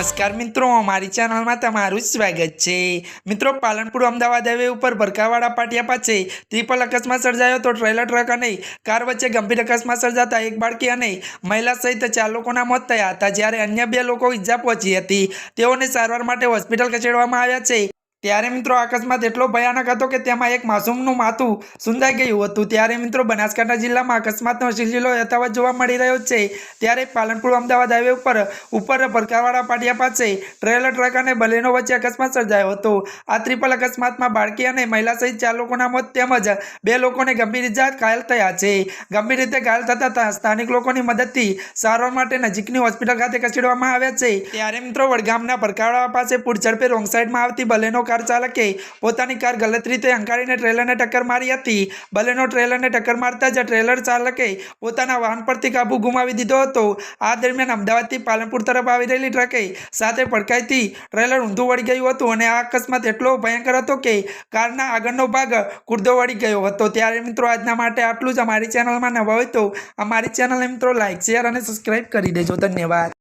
નમસ્કાર મિત્રો અમારી ચેનલમાં તમારું સ્વાગત છે. મિત્રો, પાલનપુર અમદાવાદ હાઈવે ઉપર ભરકાવાડા પાટિયા પાસે ત્રિપલ અકસ્માત સર્જાયો તો ટ્રેલર ટ્રક અને કાર વચ્ચે ગંભીર અકસ્માત સર્જાતા એક બાળકી અને મહિલા સહિત ચાર લોકોના મોત થયા હતા, જ્યારે અન્ય બે લોકો ઈજા પહોંચી હતી. તેઓને સારવાર માટે હોસ્પિટલ ખસેડવામાં આવ્યા છે. ત્યારે મિત્રો અકસ્માત એટલો ભયાનક હતો કે તેમાં એક માસૂમનું માથું સુંદાઈ ગયું હતું. ત્યારે મિત્રો બનાસકાંઠા જિલ્લામાં અકસ્માતનો સિલસિલો યથાવત જોવા મળી રહ્યો છે. ત્યારે પાલનપુર, અમદાવાદ હાઈવે ઉપર ઉપર ભરકાવાડા પાટિયા પાસે ટ્રેલર, ટ્રક અને બલેનો વચ્ચે અકસ્માત સર્જાયો હતો. આ ત્રિપલ અકસ્માતમાં બાળકી અને મહિલા સહિત ચાર લોકોના મોત તેમજ બે લોકોને ગંભીર ઇજા ઘાયલ થયા છે. ગંભીર રીતે ઘાયલ થતા સ્થાનિક લોકોની મદદથી સારવાર માટે નજીકની હોસ્પિટલ ખાતે ખસેડવામાં આવ્યા છે. ત્યારે મિત્રો વડગામના ભરકાવાડા પાસે પૂર ઝડપે રોંગ સાઈડમાં આવતી બલેનો કાર ચાલકે પોતાની કાર ગલત રીતે હંકારીને ટ્રેલરને ટક્કર મારી હતી. બલેનો ટ્રેલરને ટક્કર મારતા જ ટ્રેલર ચાલકે પોતાના વાહન પરથી કાબુ ગુમાવી દીધો હતો. આ દરમિયાન અમદાવાદથી પાલનપુર તરફ આવી રહેલી ટ્રકે સાથે પડકાઈથી ટ્રેલર ઊંધું વળી ગયું હતું અને આ અકસ્માત એટલો ભયંકર હતો કે કારના આગળનો ભાગ કુર્દો વળી ગયો હતો. ત્યારે મિત્રો આજના માટે આટલું જ. અમારી ચેનલમાં નવા હોય તો અમારી ચેનલને મિત્રો લાઇક શેર અને સબસ્ક્રાઈબ કરી દેજો. ધન્યવાદ.